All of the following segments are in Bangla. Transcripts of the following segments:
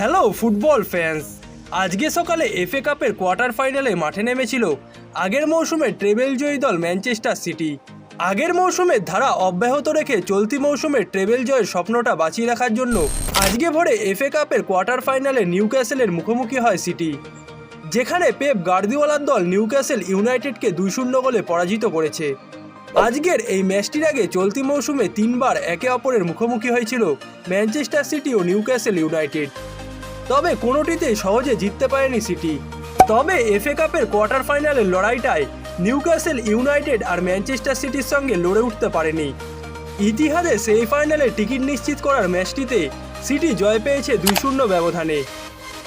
Hello football fans. আজকে সকালে এফএ কাপের কোয়ার্টার ফাইনালে মাঠে নেমেছিল আগের মৌসুমে ট্রেবেল জয়ী দল ম্যানচেস্টার সিটি। আগের মৌসুমের ধারা অব্যাহত রেখে চলতি মৌসুমে ট্রেবেল জয়ের স্বপ্নটা বাঁচিয়ে রাখার জন্য আজকে ভোরে এফএ কাপের কোয়ার্টার ফাইনালে নিউক্যাসেলের মুখোমুখি হয় সিটি। যেখানে পেপ গার্দিওয়ালার দল নিউক্যাসেল ইউনাইটেডকে দুই শূন্য গোলে পরাজিত করেছে। আজকের এই ম্যাচটির আগে চলতি মৌসুমে তিনবার একে অপরের মুখোমুখি হয়েছিল ম্যানচেস্টার সিটি ও নিউক্যাসেল ইউনাইটেড। তবে কোনোটিতেই সহজে জিততে পারেনি সিটি। তবে এফএ কাপের কোয়ার্টার ফাইনালের লড়াইটায় নিউক্যাসেল ইউনাইটেড আর ম্যানচেস্টার সিটির সঙ্গে লড়ে উঠতে পারেনি। ইতিহাসে সেই ফাইনালে টিকিট নিশ্চিত করার ম্যাচটিতে সিটি জয় পেয়েছে দুই শূন্য ব্যবধানে।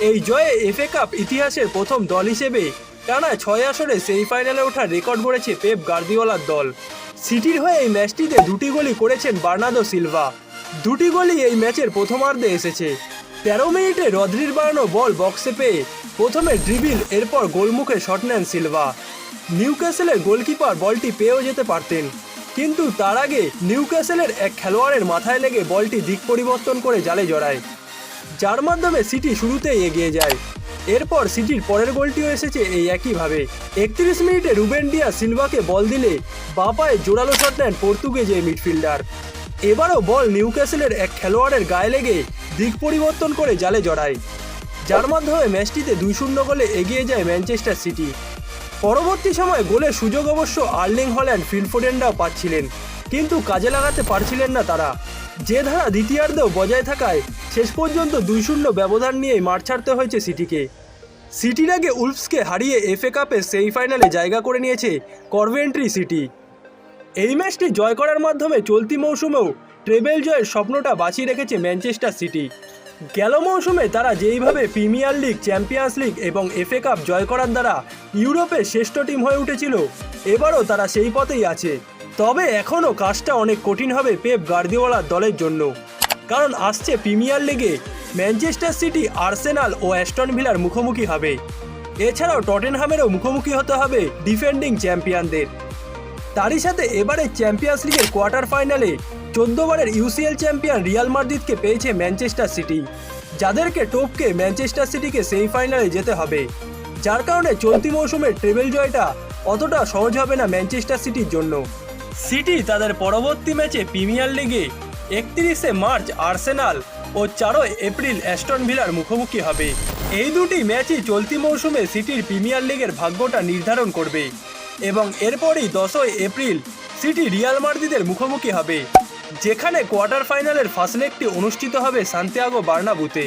এই জয়ে এফএ কাপ ইতিহাসের প্রথম দল হিসেবে টানা ছয় আসরে সেই ফাইনালে ওঠার রেকর্ড গড়েছে পেপ গার্দিওলার দল। সিটির হয়ে এই ম্যাচটিতে দুটি গোলই করেছেন বার্নাদো সিলভা। দুটি গোলই এই ম্যাচের প্রথমার্ধে এসেছে। তেরো মিনিটে রদ্রির বাড়ানো বল বক্সে পেয়ে প্রথমে ড্রিবিল, এরপর গোলমুখে শট নেন সিলভা। নিউক্যাসেলের গোলকিপার বলটি পেয়েও যেতে পারতেন। কিন্তু তার আগে নিউক্যাসেলের এক খেলোয়াড়ের মাথায় লেগে বলটি দিক পরিবর্তন করে জালে জড়ায়। যার মাধ্যমে সিটি শুরুতেই এগিয়ে যায়। এরপর সিটির পরের গোলটিও এসেছে এই একইভাবে। একত্রিশ মিনিটে রুবেন ডিয়া সিলভাকে বল দিলে বাপায় জোরালো শট নেন পর্তুগিজ এই মিডফিল্ডার। এবারও বল নিউক্যাসেলের এক খেলোয়াড়ের গায়ে লেগে দিক পরিবর্তন করে জালে জড়ায়। যার মাধ্যমে ম্যাচটিতে দুই শূন্য গোলে এগিয়ে যায় ম্যানচেস্টার সিটি। পরবর্তী সময়ে গোলের সুযোগ অবশ্য আর্লিং হল্যান্ড ফিল্ডফোডেনরাও পাচ্ছিলেন, কিন্তু কাজে লাগাতে পারছিলেন না তারা। যে ধারা দ্বিতীয়ার্ধেও বজায় থাকায় শেষ পর্যন্ত দুই শূন্য ব্যবধান নিয়েই মাঠ ছাড়তে হয়েছে সিটিকে। সিটির আগে উলফসকে হারিয়ে এফএ কাপে সেমিফাইনালে জায়গা করে নিয়েছে করভেন্ট্রি সিটি। এই ম্যাচটি জয় করার মাধ্যমে চলতি মৌসুমেও ট্রেবেল জয়ের স্বপ্নটা বাঁচিয়ে রেখেছে ম্যানচেস্টার সিটি। গেল মৌসুমে তারা যেইভাবে প্রিমিয়ার লিগ, চ্যাম্পিয়ন্স লিগ এবং এফএ কাপ জয় করার দ্বারা ইউরোপের শ্রেষ্ঠ টিম হয়ে উঠেছিল, এবারও তারা সেই পথেই আছে। তবে এখনও কাজটা অনেক কঠিন হবে পেপ গার্দিওয়ালার দলের জন্য। কারণ আসছে প্রিমিয়ার লিগে ম্যানচেস্টার সিটি, আর্সেনাল ও অ্যাস্টন ভিলার মুখোমুখি হবে। এছাড়াও টটেনহামেরও মুখোমুখি হতে হবে ডিফেন্ডিং চ্যাম্পিয়নদের। তারই সাথে এবারে চ্যাম্পিয়ন্স লিগের কোয়ার্টার ফাইনালে চোদ্দবারের ইউসিএল চ্যাম্পিয়ন রিয়াল মাদ্রিদকে পেয়েছে ম্যানচেস্টার সিটি যাদেরকে টপকে ম্যানচেস্টার সিটিকে সেই ফাইনালে যেতে হবে। যার কারণে চলতি মৌসুমের ট্রেবেল জয়টা অতটা সহজ হবে না ম্যানচেস্টার সিটির জন্য। সিটি তাদের পরবর্তী ম্যাচে প্রিমিয়ার লিগে একত্রিশে মার্চ আর্সেনাল ও চারই এপ্রিল অ্যাস্টন ভিলার মুখোমুখি হবে। এই দুটি ম্যাচই চলতি মৌসুমে সিটির প্রিমিয়ার লিগের ভাগ্যটা নির্ধারণ করবে। এবং এরপরই দশই এপ্রিল সিটি রিয়াল মার্দিদের মুখোমুখি হবে, যেখানে কোয়ার্টার ফাইনালের ফার্স্ট লেগটি অনুষ্ঠিত হবে সান্তিয়াগো বার্নাবুতে।